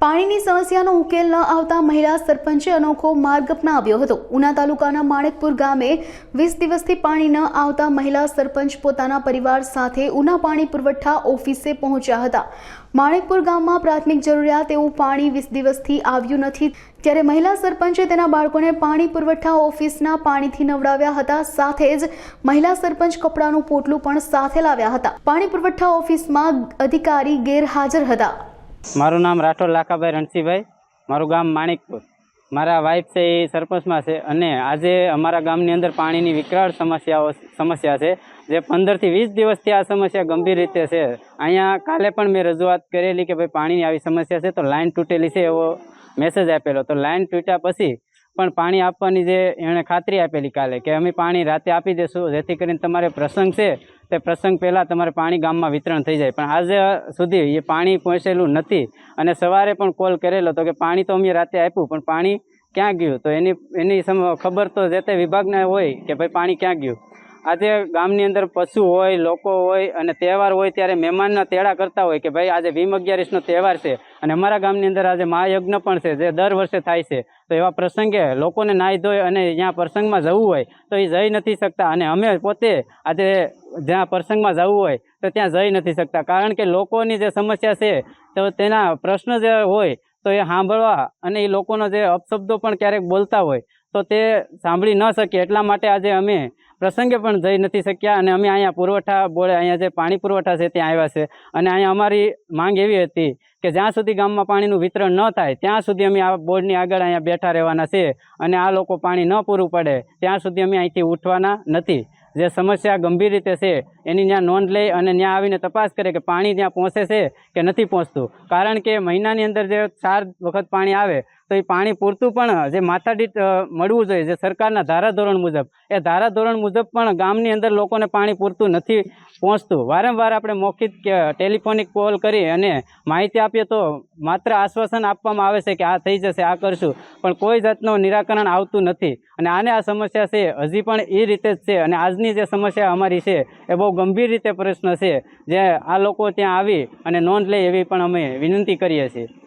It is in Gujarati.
પાણીની સમસ્યાનો ઉકેલ ન આવતા મહિલા સરપંચે અનોખો માર્ગ અપનાવ્યો હતો. ઉના તાલુકાના માણેકપુર ગામે વીસ દિવસથી પાણી ન આવતા મહિલા સરપંચ પોતાના પરિવાર સાથે ઉના પાણી પુરવઠા ઓફિસે પહોંચ્યા હતા. માણેકપુર ગામમાં પ્રાથમિક જરૂરિયાત એવું પાણી વીસ દિવસથી આવ્યું નથી. ત્યારે મહિલા સરપંચે તેના બાળકોને પાણી પુરવઠા ઓફિસના પાણીથી નવડાવ્યા હતા. સાથે જ મહિલા સરપંચ કપડાનું પોટલું પણ સાથે લાવ્યા હતા. પાણી પુરવઠા ઓફિસમાં અધિકારી ગેરહાજર હતા. મારું નામ રાઠોડ લાખાભાઈ રણસીભાઈ. મારું ગામ માણિકપુર. મારા વાઈફ છે એ સરપંચમાં છે અને આજે અમારા ગામની અંદર પાણીની વિકરાળ સમસ્યાઓ સમસ્યા છે. જે પંદરથી વીસ દિવસથી આ સમસ્યા ગંભીર રીતે છે. અહીંયા કાલે પણ મેં રજૂઆત કરેલી કે ભાઈ પાણીની આવી સમસ્યા છે તો લાઇન તૂટેલી છે એવો મેસેજ આપેલો. તો લાઇન તૂટ્યા પછી પણ પાણી આપવાની જે એણે ખાતરી આપેલી કાલે કે અમે પાણી રાતે આપી દઈશું જેથી કરીને તમારે પ્રસંગ છે તે પ્રસંગ પહેલાં તમારે પાણી ગામમાં વિતરણ થઈ જાય. પણ આજે સુધી એ પાણી પહોંચેલું નથી. અને સવારે પણ કોલ કરેલો તો કે પાણી તો અમે રાતે આપ્યું, પણ પાણી ક્યાં ગયું? તો એની એની ખબર તો જે તે વિભાગને હોય કે ભાઈ પાણી ક્યાં ગયું? આજે ગામની અંદર પશુ હોય, લોકો હોય અને તહેવાર હોય ત્યારે મહેમાનના તેડા કરતા હોય કે ભાઈ આજે ભીમ અગિયારીસનો તહેવાર છે અને અમારા ગામની અંદર આજે મહાયજ્ઞ પણ છે જે દર વર્ષે થાય છે. તો એવા પ્રસંગે લોકોને નાહી ધોઈ અને જ્યાં પ્રસંગમાં જવું હોય તો એ જઈ નથી શકતા અને અમે પોતે આજે જ્યાં પ્રસંગમાં જવું હોય તો ત્યાં જઈ નથી શકતા. કારણ કે લોકોની જે સમસ્યા છે તો તેના પ્રશ્ન જે હોય તો એ સાંભળવા અને એ લોકોનો જે અપશબ્દો પણ ક્યારેક બોલતા હોય તો તે સાંભળી ન શકીએ. એટલા માટે આજે અમે પ્રસંગે પણ જઈ નથી શક્યા અને અમે અહીંયા પુરવઠા બોર્ડે અહીંયા જે પાણી પુરવઠા છે ત્યાં આવ્યા છે. અને અહીંયા અમારી માંગ એવી હતી કે જ્યાં સુધી ગામમાં પાણીનું વિતરણ ન થાય, ત્યાં સુધી અમે આ બોર્ડની આગળ અહીંયા બેઠા રહેવાના છે અને આ લોકો પાણી ન પૂરું પડે, ત્યાં સુધી અમે અહીંથી ઉઠવાના નથી. જે સમસ્યા ગંભીર રીતે છે, એની ત્યાં નોંધ લઈ અને ત્યાં આવીને તપાસ કરે કે પાણી ત્યાં પહોંચે છે કે નથી પહોંચતું. કારણ કે મહિનાની અંદર જે ચાર વખત પાણી આવે તો એ પાણી પૂરતું પણ જે માથાદીઠ મળવું જોઈએ, જે સરકારના ધારાધોરણ મુજબ. એ ધારાધોરણ મુજબ પણ ગામની અંદર લોકોને પાણી પૂરતું નથી પહોંચતું. વારંવાર આપણે મૌખિક કે ટેલિફોનિક કોલ કરી અને માહિતી આપીએ તો માત્ર આશ્વાસન આપવામાં આવે છે કે આ થઈ જશે, આ કરશું. પણ કોઈ જાતનું નિરાકરણ આવતું નથી. અને આને આ સમસ્યા છે, હજી પણ એ રીતે જ છે. અને આજની જે સમસ્યા અમારી છે, એ બહુ ગંભીર રીતે પ્રશ્ન છે. જે આ લોકો ત્યાં આવી અને નોંધ લે એવી પણ અમે વિનંતી કરીએ છીએ.